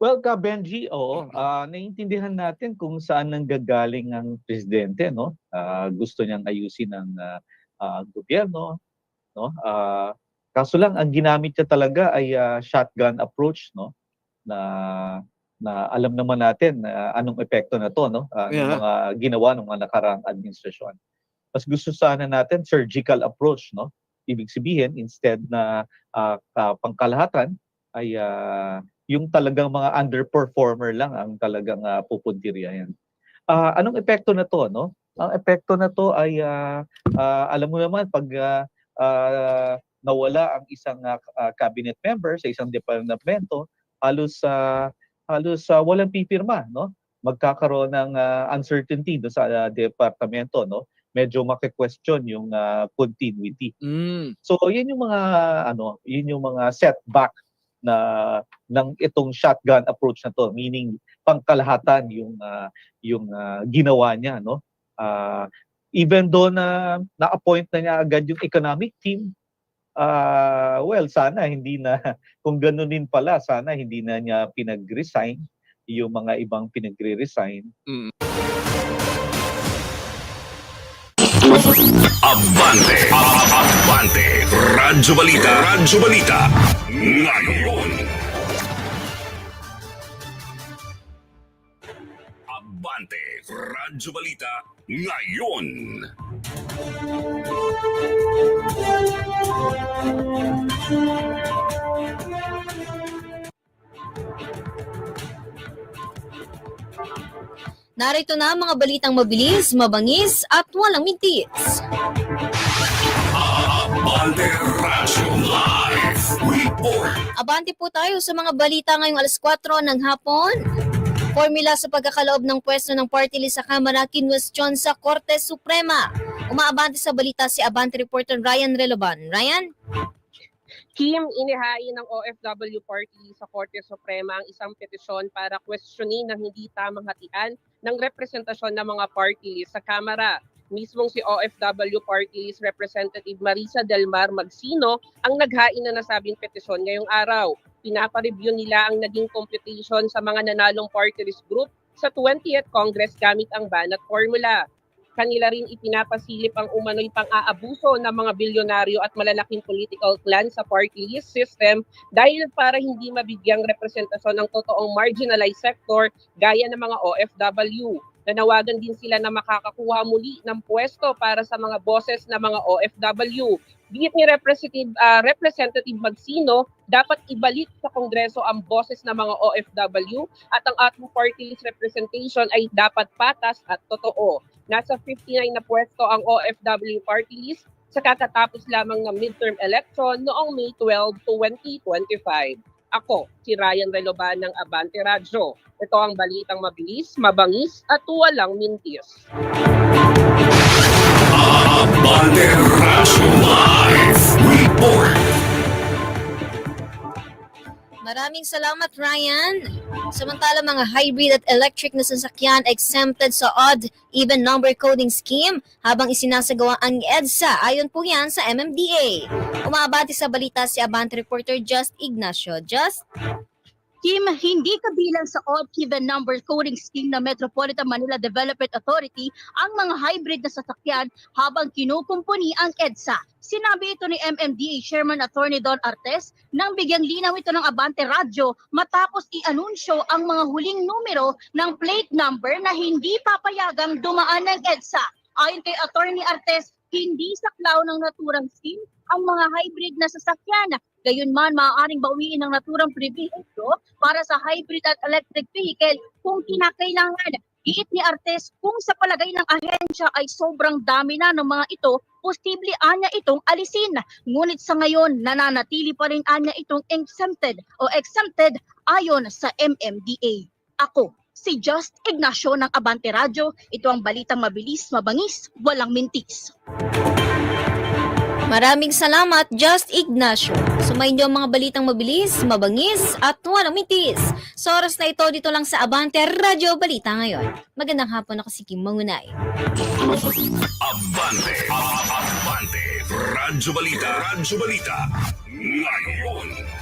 Well, ka Benji, oo, ah, naiintindihan natin kung saan nanggagaling ang presidente, no? Ah, gusto niyang ayusin ang ah, ah, gobyerno, no? Ah, kaso lang ang ginamit niya talaga ay ah, shotgun approach, no? Na na alam naman natin na anong epekto na to, no? Ng Yeah. mga ginawa ng mga nakaraang administrasyon. Mas gusto sana natin surgical approach, no? Ibig sabihin, instead na ah, ah, pangkalahatan, ay ah, yung talagang mga underperformer lang ang talagang uh, pupuntirya yan. Ah, anong epekto na to, no? Ang epekto na to ay ah, ah, alam mo naman pag ah, ah, nawala ang isang ah, cabinet member sa isang departamento, halos sa halos sa walang pipirma, no? Magkakaroon ng ah, uncertainty do sa ah, departamento, no? Medyo maki-question yung ah, continuity. Mm. So, yun yung mga ano, yun yung mga setback na ng itong shotgun approach na to, meaning pangkalahatan yung ah, yung ah, ginawa niya, no? Ah, even though na na-appoint na niya agad yung economic team, ah, well, sana hindi na kung ganoon din pala, sana hindi na niya pinag-resign yung mga ibang pinagre-resign Abante! Abante! Radyo Balita! Radyo Balita! Ngayon! Abante! Radyo Balita! Ngayon! Narito na ang mga balitang mabilis, mabangis at walang mintis. Abante Radyo Live Report! Abante po tayo sa mga balita ngayong alas 4 ng hapon. Formula sa pagkakaloob ng pwesto ng party list sa Kamara kinwestiyon sa Korte Suprema. Umaabante sa balita si Abante reporter Ryan Reloban. Ryan? Kim, inihain ng OFW Party sa Korte Suprema ang isang petisyon para questionin ng hindi tamang hatian ng representasyon ng mga party list sa Kamara. Mismong si OFW Party Representative Marisa Del Mar Magsino ang naghain na nasabing petisyon ngayong araw. Pinapareview nila ang naging computation sa mga nanalong party list group sa 20th Congress gamit ang banat formula kanila rin ipinapasilip ang umano'y pang-aabuso ng mga bilyonaryo at malalaking political clan sa party list system dahil para hindi mabigyang representasyon ng totoong marginalized sector gaya ng mga OFW. Nanawagan din sila na makakakuha muli ng pwesto para sa mga boses ng mga OFW. Git ni Representative, ah, Representative Magsino, dapat ibalik sa Kongreso ang boses ng mga OFW at ang ating party list representation ay dapat patas at totoo. Nasa 59 na pwesto ang OFW party list sa katatapos lamang ng midterm election noong May 12, 2025. Ako, si Ryan Reloban ng Abante Radyo. Ito ang balitang mabilis, mabangis at walang mintis. Abante Radyo Live Report! Maraming salamat, Ryan. Samantala, mga hybrid at electric na sasakyan exempted sa odd even number coding scheme habang isinasagawa ang EDSA. Ayon po yan sa MMDA. Umabati sa balita si Abante reporter Just Ignacio. Just? Kim, hindi kabilang sa odd even number coding scheme ng Metropolitan Manila Development Authority ang mga hybrid na sasakyan habang kinukumpuni ang EDSA. Sinabi ito ni MMDA Chairman Attorney Don Artes nang bigyang linaw ito ng Abante Radio matapos i-anunsyo ang mga huling numero ng plate number na hindi papayagang dumaan ng EDSA. Ayon kay Attorney Artes, hindi saklaw ng naturang scheme ang mga hybrid na sasakyan Gayunman, maaaring bawiin ng naturang pribilehyo para sa hybrid at electric vehicle kung kinakailangan. Giit ni Artes, kung sa palagay ng ahensya ay sobrang dami na ng mga ito, posible anya itong alisin. Ngunit sa ngayon, nananatili pa rin anya itong exempted o exempted ayon sa MMDA. Ako, si Just Ignacio ng Abante Radio. Ito ang balitang mabilis, mabangis, walang mintis. Maraming salamat, Just Ignacio. Sumayin niyo ang mga balitang mabilis, mabangis, at walang mitis. Sa oras na ito, dito lang sa Abante Radio Balita ngayon. Magandang hapon ako si Kim Mangunay. Abante! Abante! Radyo Balita! Radyo Balita! Ngayon!